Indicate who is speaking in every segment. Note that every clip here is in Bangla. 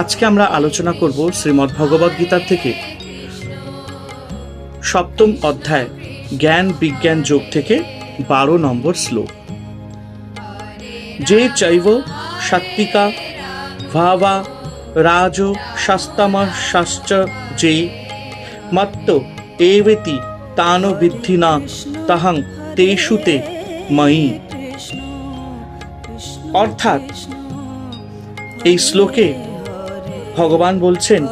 Speaker 1: আজকে আমরা আলোচনা করব শ্রীমদ্ ভগবদ গীতার থেকে সপ্তম অধ্যায় জ্ঞান বিজ্ঞান যোগ থেকে বারো নম্বর শ্লোক যে চৈব সাত্বিকা ভাবা রাজ শাস্তামা শাস্ত্র যে মত্ত এবেতি তান বিদ্ধি না তাহাং তেষুতে ময়ী অর্থাৎ এই শ্লোকে ভগবান বলছেন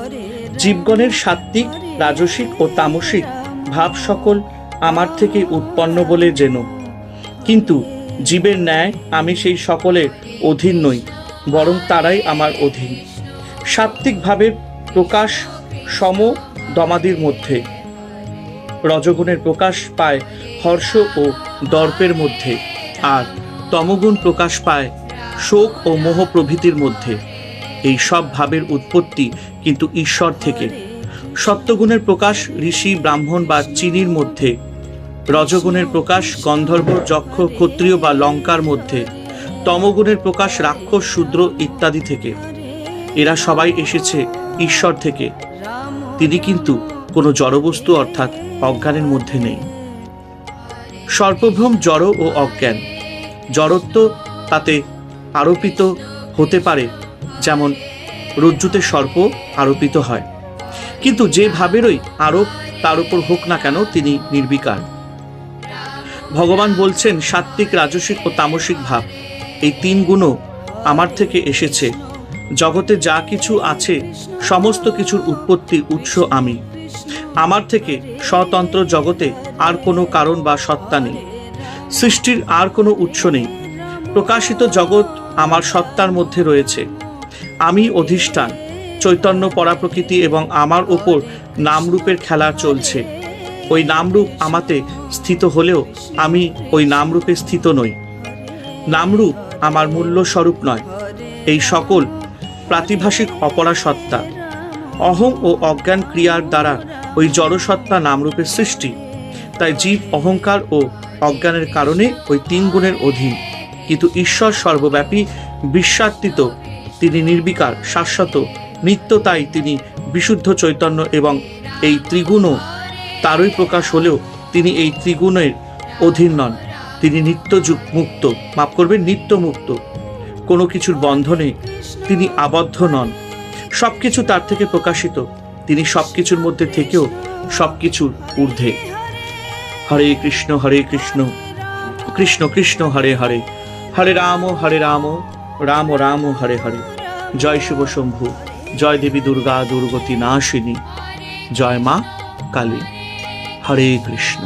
Speaker 1: জীবগণের সাত্ত্বিক রাজসিক ও তামসিক ভাব সকল আমার থেকে উৎপন্ন বলে যেন কিন্তু জীবের ন্যায় আমি সেই সকলের অধীন নই বরং তারাই আমার অধীন সাত্বিকভাবে প্রকাশ সম দমাদির মধ্যে রজগুণের প্রকাশ পায় হর্ষ ও দর্পের মধ্যে আর তমগুণ প্রকাশ পায় শোক ও মোহ প্রভৃতির মধ্যে এই সব ভাবের উৎপত্তি কিন্তু ঈশ্বর থেকে সত্যগুণের প্রকাশ ঋষি ব্রাহ্মণ বা চিনির মধ্যে রজগুণের প্রকাশ গন্ধর্ব যক্ষ ক্ষত্রিয় বা লঙ্কার মধ্যে তমগুণের প্রকাশ রাক্ষস শূদ্র ইত্যাদি থেকে এরা সবাই এসেছে ঈশ্বর থেকে তিনি কিন্তু কোনো জড়বস্তু অর্থাৎ অজ্ঞানের মধ্যে নেই সর্বভ্রম জড় ও অজ্ঞান জড়ত্ব তাতে আরোপিত হতে পারে যেমন রজ্জুতে সর্প আরোপিত হয় কিন্তু যে ভাবেরই আরোপ তার উপর হোক না কেন তিনি নির্বিকার ভগবান বলছেন সাত্ত্বিক রাজসিক ও তামসিক ভাব এই তিন গুণও আমার থেকে এসেছে জগতে যা কিছু আছে সমস্ত কিছুর উৎপত্তি উৎস আমি আমার থেকে স্বতন্ত্র জগতে আর কোনো কারণ বা সত্তা নেই সৃষ্টির আর কোনো উৎস নেই প্রকাশিত জগৎ আমার সত্তার মধ্যে রয়েছে আমি অধিষ্ঠান চৈতন্য পরা প্রকৃতি এবং আমার ওপর নামরূপের খেলা চলছে ওই নামরূপ আমাতে স্থিত হলেও আমি ওই নামরূপে স্থিত নই নামরূপ আমার মূল্য স্বরূপ নয় এই সকল প্রাতিভাষিক অপরাসত্তা অহং ও অজ্ঞান ক্রিয়ার দ্বারা ওই জড়সত্তা নামরূপের সৃষ্টি তাই জীব অহংকার ও অজ্ঞানের কারণে ওই তিন গুণের অধীন কিন্তু ঈশ্বর সর্বব্যাপী বিশ্বাত্তিত তিনি নির্বিকার শাশ্বত নিত্য তাই তিনি বিশুদ্ধ চৈতন্য এবং এই ত্রিগুণও তারই প্রকাশ হলেও তিনি এই ত্রিগুণের অধীন নন তিনি নিত্য মুক্ত মাফ করবেন নিত্য মুক্ত কোনো কিছুর বন্ধনে তিনি আবদ্ধ নন সব কিছু তার থেকে প্রকাশিত তিনি সব কিছুর মধ্যে থেকেও সব কিছুর ঊর্ধ্বে হরে কৃষ্ণ হরে কৃষ্ণ কৃষ্ণ কৃষ্ণ হরে হরে হরে রাম হরে রাম রাম রাম হরে হরে জয় শুভ শম্ভু জয় দেবী দুর্গা দুর্গতি নাশিনী জয় মা কালী হরে কৃষ্ণ